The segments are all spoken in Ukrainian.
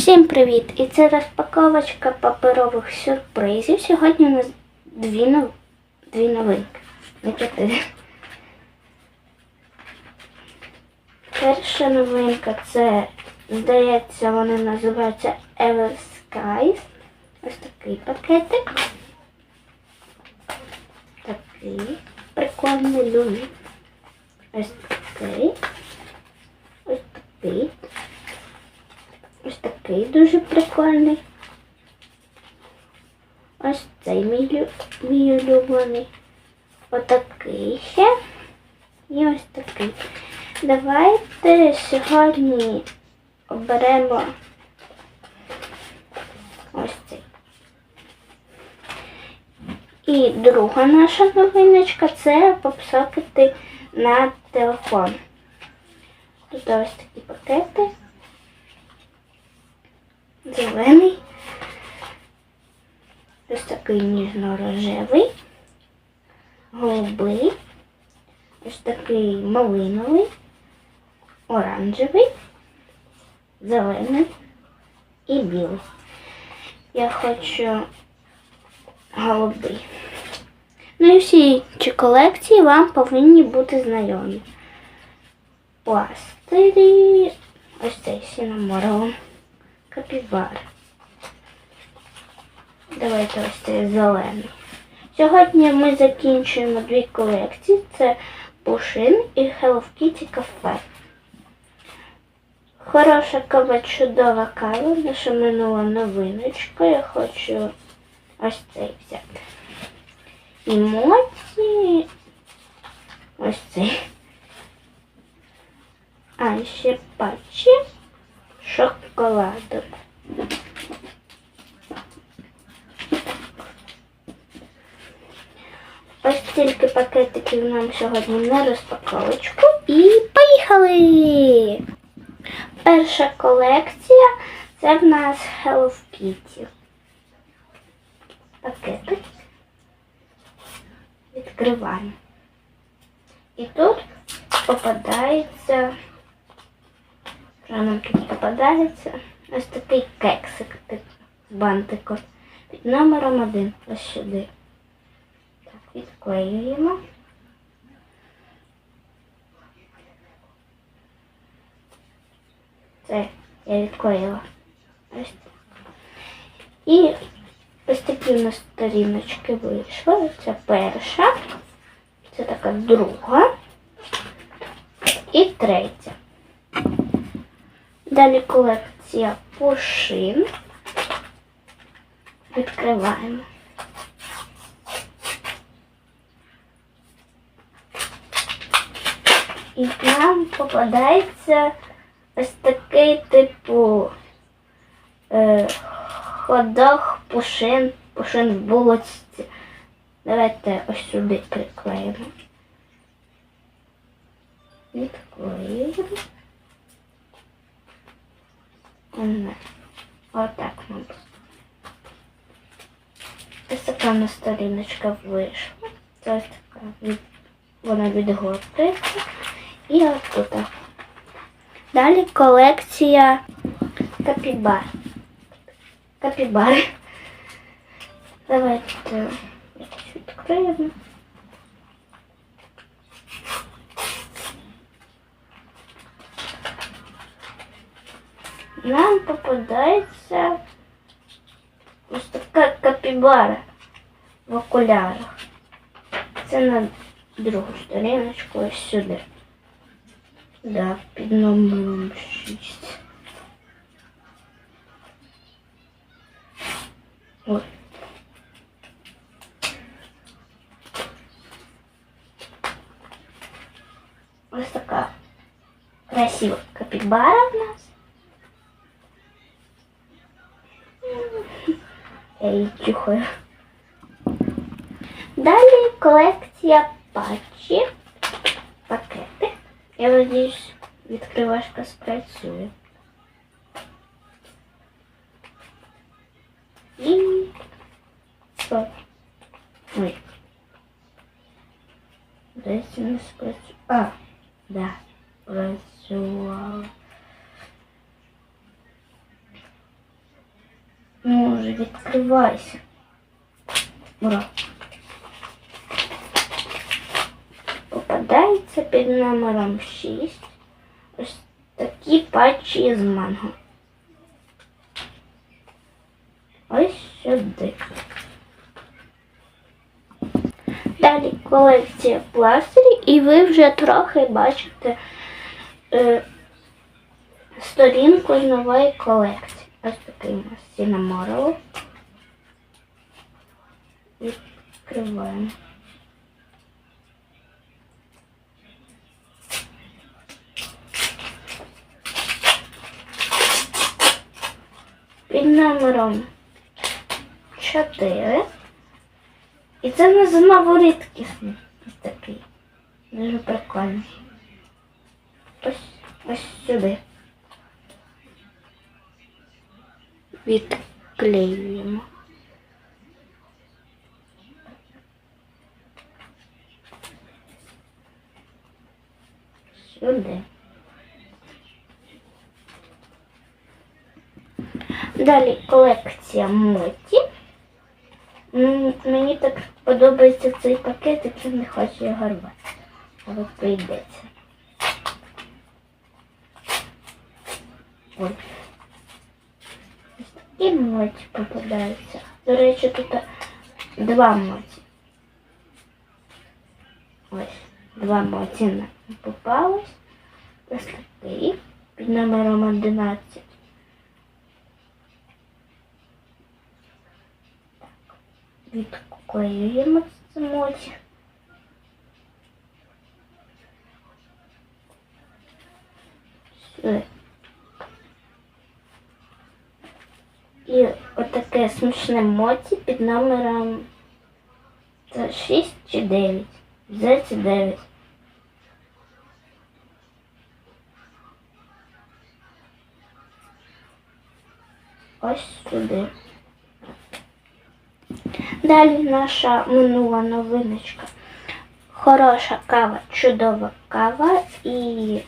Всім привіт! І це розпаковочка паперових сюрпризів. Сьогодні у нас дві, нов... дві новинки. Перша новинка це, здається, вони називаються Ever Skies. Ось такий пакетик. Такий прикольний люмі. Ось такий. Ось такий. Такий дуже прикольний. Ось цей мій, мій улюблений. Отакий ще. І ось такий. Давайте сьогодні оберемо ось цей. І друга наша новиночка це попсокети на телефон. Тут ось такі пакети зелений, ось такий ніжно-рожевий, голубий, ось такий малиновий, оранжевий, зелений і білий. Я хочу голубий. Ну і всі ці колекції вам повинні бути знайомі. Пластирі, ось цей сіномором. Капібар. Давайте ось цей зелений. Сьогодні ми закінчуємо дві колекції. Це Пушин і Hello Kitty Cafe. Хороша кава, чудова кава, наша минула новиночка. Я хочу ось цей взяти. Емоції. Ось цей. А, ще патчі шоколадом. Ось тільки пакетиків нам сьогодні на розпаковочку. І поїхали! Перша колекція це в нас Hello Kitty. Пакетик. Відкриваємо. І тут попадається що нам тут попадається? Ось такий кексик з бантиком. Під номером один. Ось сюди. Так, відклеюємо. Це я відклеїла. Ось так. І ось такі у нас сторіночки вийшли. Це перша. Це така друга. І третя. Далі колекція пушин. Відкриваємо. І нам попадається ось такий типу е, ходок пушин, пушин в булочці. Давайте ось сюди приклеїмо. Відклеїмо. Не. Отак, мабуть. Ось така на сторіночка вийшла. Ось така вона відгортується. І ось тут. Далі колекція капібар. Капібари. Давайте якось відкриємо. нам попадається ось така капібара в окулярах. Це на другу сторіночку ось сюди. Да, під номером 6. Ось. Ось така красива капібара в нас. Чухаю. Далі колекція патчі. Пакети. Я надіюсь, відкривашка спрацює. І... Стоп. Ой. Десь не спрацює. А, да, працювало. Вже відкривайся. Ура. Попадається під номером 6 ось такі патчі з манго. Ось сюди. Далі колекція пластирів, і ви вже трохи бачите е, сторінку з нової колекції. Ось такий у нас сінаморов. Відкриваємо. Під номером 4. І це не знову рідкісний. Такий. Дуже прикольний. Ось, ось сюди. Відклеюємо. Сюди. Далі колекція моті. Мені так подобається цей пакетик, я не хочу його рвати. Але прийдеться. Ось такі моті попадаються. До речі, тут два моті. Ось, два моті нам попалось. Ось такий під номером 11. Відклеюємо це моті. Сюди. І отаке смішне моті під номером 6 чи 9. Здається 9. Ось сюди. Далі наша минула новиночка. Хороша кава, чудова кава і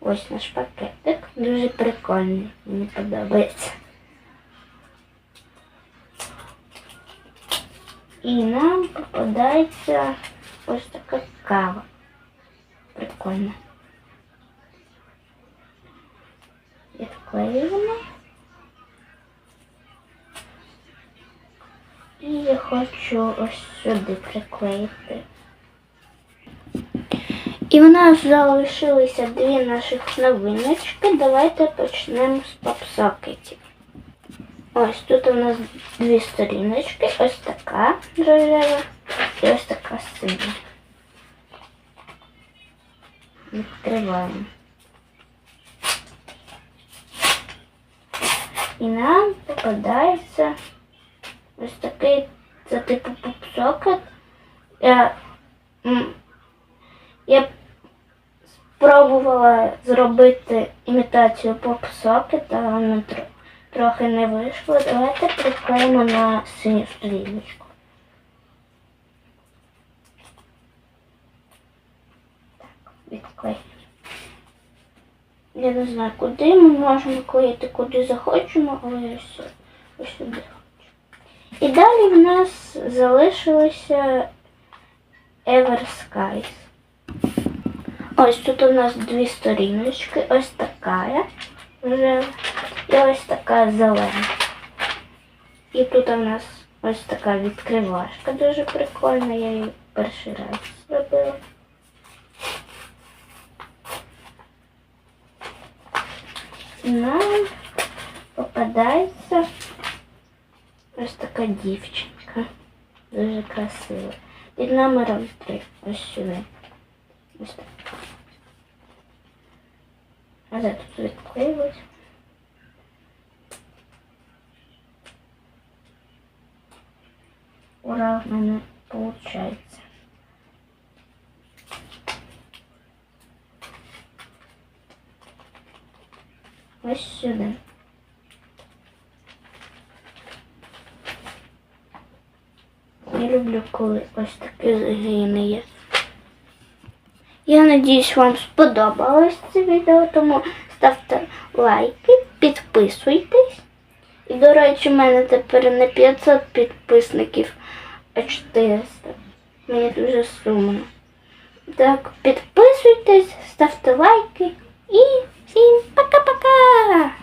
ось наш пакетик. Дуже прикольний. Мені подобається. І нам попадається ось така кава. Прикольна. Відклеюємо. І я хочу ось сюди приклеїти. І в нас залишилися дві наших новиночки. Давайте почнемо з попсокетів. Ось тут у нас дві сторіночки. Ось така рожева і ось така синя. Відкриваємо. І нам попадається ось такий, це типу попсокет. Я, я спробувала зробити імітацію попсокета, але не тро- трохи не вийшло. Давайте приклеїмо на синю сторіночку. Так, відклеїмо. Я не знаю, куди ми можемо клеїти, куди захочемо, але я ось, ось сюди хочу. І далі в нас залишилося Ever Skies. Ось тут у нас дві сторіночки. Ось така вже і ось така зелена. І тут у нас ось така відкривашка дуже прикольна. Я її перший раз зробила. Нам попадається ось така дівчинка. Дуже красива. Під номером 3. Ось сюди. Ось так. А я тут відклеюсь. Ура, в мене виходить. Ось сюди. Я люблю, коли ось такі загини є. Я надіюсь, вам сподобалось це відео, тому ставте лайки, підписуйтесь. І, до речі, в мене тепер не 500 підписників, Е а 400. Мені дуже сумно. Так, підписуйтесь, ставте лайки і всім пока-пока!